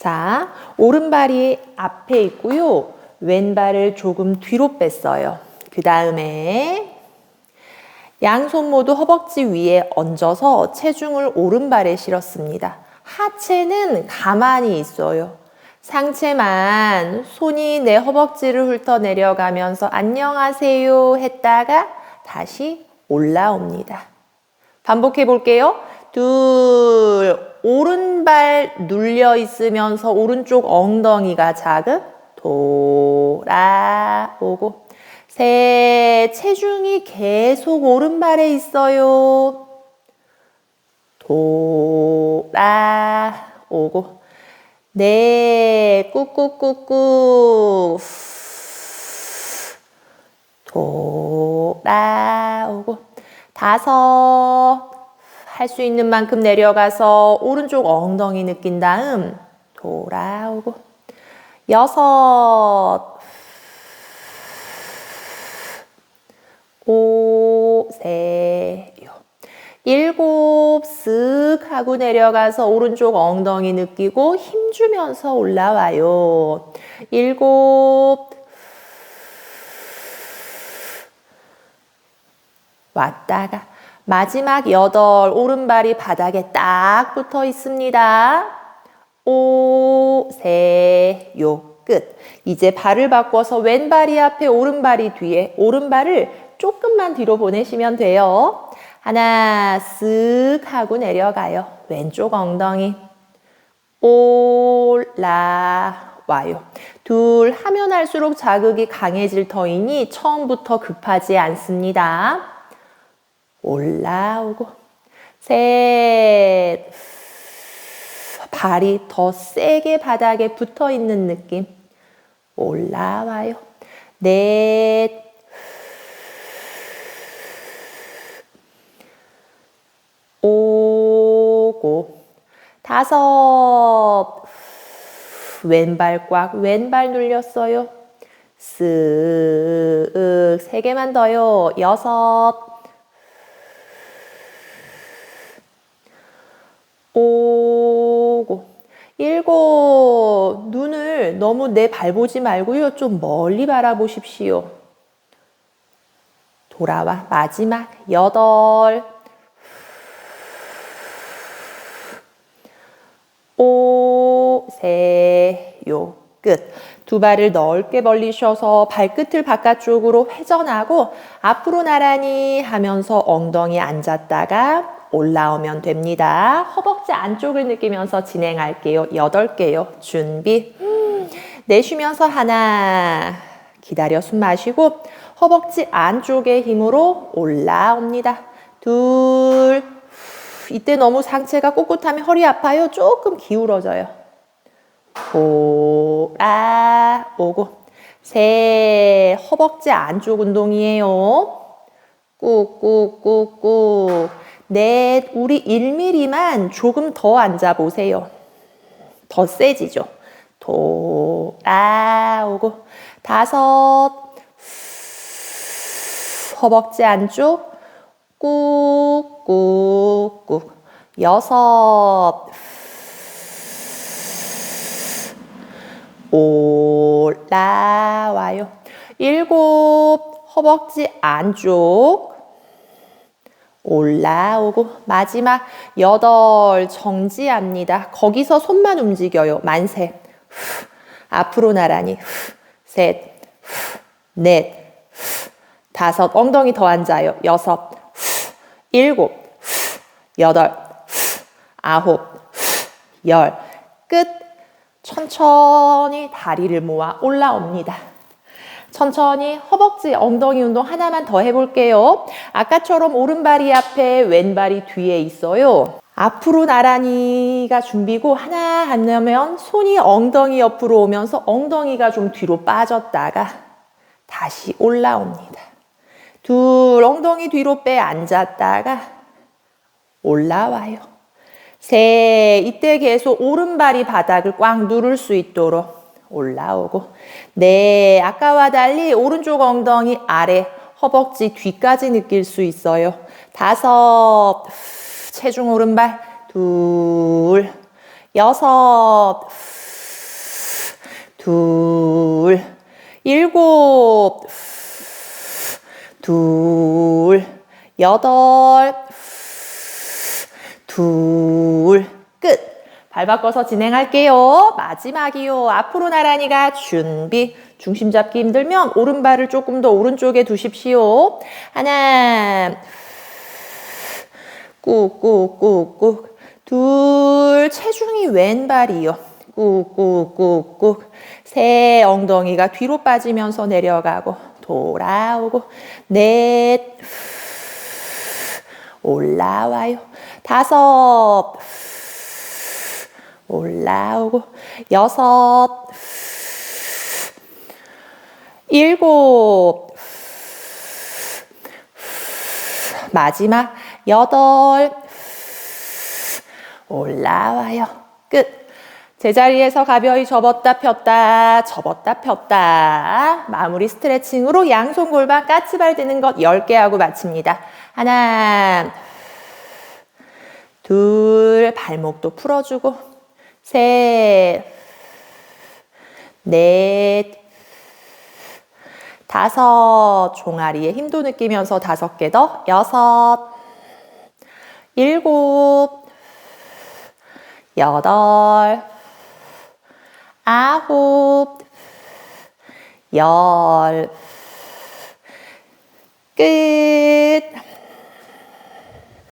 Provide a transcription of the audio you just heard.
자, 오른발이 앞에 있고요. 왼발을 조금 뒤로 뺐어요. 그 다음에 양손 모두 허벅지 위에 얹어서 체중을 오른발에 실었습니다. 하체는 가만히 있어요. 상체만 손이 내 허벅지를 훑어 내려가면서 안녕하세요 했다가 다시 올라옵니다. 반복해 볼게요. 둘, 오른발 눌려 있으면서 오른쪽 엉덩이가 자극, 돌아오고. 셋, 체중이 계속 오른발에 있어요. 돌아오고. 넷, 꾹꾹꾹꾹. 돌아오고. 다섯, 할 수 있는 만큼 내려가서 오른쪽 엉덩이 느낀 다음 돌아오고. 여섯, 오세요. 일곱, 쓱 하고 내려가서 오른쪽 엉덩이 느끼고 힘주면서 올라와요. 일곱, 왔다가 마지막 여덟 오른발이 바닥에 딱 붙어 있습니다. 오세요 끝. 이제 발을 바꿔서 왼발이 앞에 오른발이 뒤에 오른발을 조금만 뒤로 보내시면 돼요. 하나 쓱 하고 내려가요. 왼쪽 엉덩이 올라와요. 둘 하면 할수록 자극이 강해질 터이니 처음부터 급하지 않습니다. 올라오고 셋 발이 더 세게 바닥에 붙어 있는 느낌. 올라와요. 넷 오고 다섯. 왼발 꽉 왼발 눌렸어요. 쓱세 개만 더요. 여섯 오고. 일곱. 눈을 너무 내 발 보지 말고요 좀 멀리 바라보십시오. 돌아와. 마지막 여덟. 오세요. 끝. 두 발을 넓게 벌리셔서 발끝을 바깥쪽으로 회전하고 앞으로 나란히 하면서 엉덩이 앉았다가 올라오면 됩니다. 허벅지 안쪽을 느끼면서 진행할게요. 여덟 개요. 준비. 음, 내쉬면서 하나. 기다려 숨 마시고 허벅지 안쪽의 힘으로 올라옵니다. 둘. 이때 너무 상체가 꼿꼿하면 허리 아파요. 조금 기울어져요. 돌아오고. 셋. 허벅지 안쪽 운동이에요. 꾹꾹꾹꾹. 넷, 우리 1mm만 조금 더 앉아보세요. 더 세지죠. 돌아오고. 다섯, 허벅지 안쪽. 꾹 꾹 꾹. 여섯, 올라와요. 일곱, 허벅지 안쪽. 올라오고 마지막 여덟 정지합니다. 거기서 손만 움직여요. 만세. 후, 앞으로 나란히. 후, 셋, 후, 넷, 다섯. 엉덩이 더 앉아요. 여섯, 일곱, 여덟, 아홉, 열. 끝. 천천히 다리를 모아 올라옵니다. 천천히 허벅지 엉덩이 운동 하나만 더 해볼게요. 아까처럼 오른발이 앞에 왼발이 뒤에 있어요. 앞으로 나란히가 준비고 하나 하면 손이 엉덩이 옆으로 오면서 엉덩이가 좀 뒤로 빠졌다가 다시 올라옵니다. 둘 엉덩이 뒤로 빼 앉았다가 올라와요. 셋 이때 계속 오른발이 바닥을 꽉 누를 수 있도록 올라오고 네 아까와 달리 오른쪽 엉덩이 아래 허벅지 뒤까지 느낄 수 있어요 다섯 체중 오른발 둘 여섯 둘, 일곱, 둘, 여덟, 둘, 끝. 발 바꿔서 진행할게요. 마지막이요. 앞으로 나란히가 준비. 중심 잡기 힘들면 오른발을 조금 더 오른쪽에 두십시오. 하나, 꾹꾹꾹꾹. 둘, 체중이 왼발이요. 꾹꾹꾹꾹. 세, 엉덩이가 뒤로 빠지면서 내려가고, 돌아오고. 넷, 올라와요. 다섯, 올라오고. 여섯, 일곱, 마지막 여덟, 올라와요. 끝. 제자리에서 가벼이 접었다 폈다 접었다 폈다 마무리 스트레칭으로 양손 골반 까치발 드는 것 10개 하고 마칩니다. 하나 둘 발목도 풀어주고 셋 넷, 다섯, 종아리에 힘도 느끼면서 다섯 개 더, 여섯, 일곱, 여덟, 아홉, 열, 끝.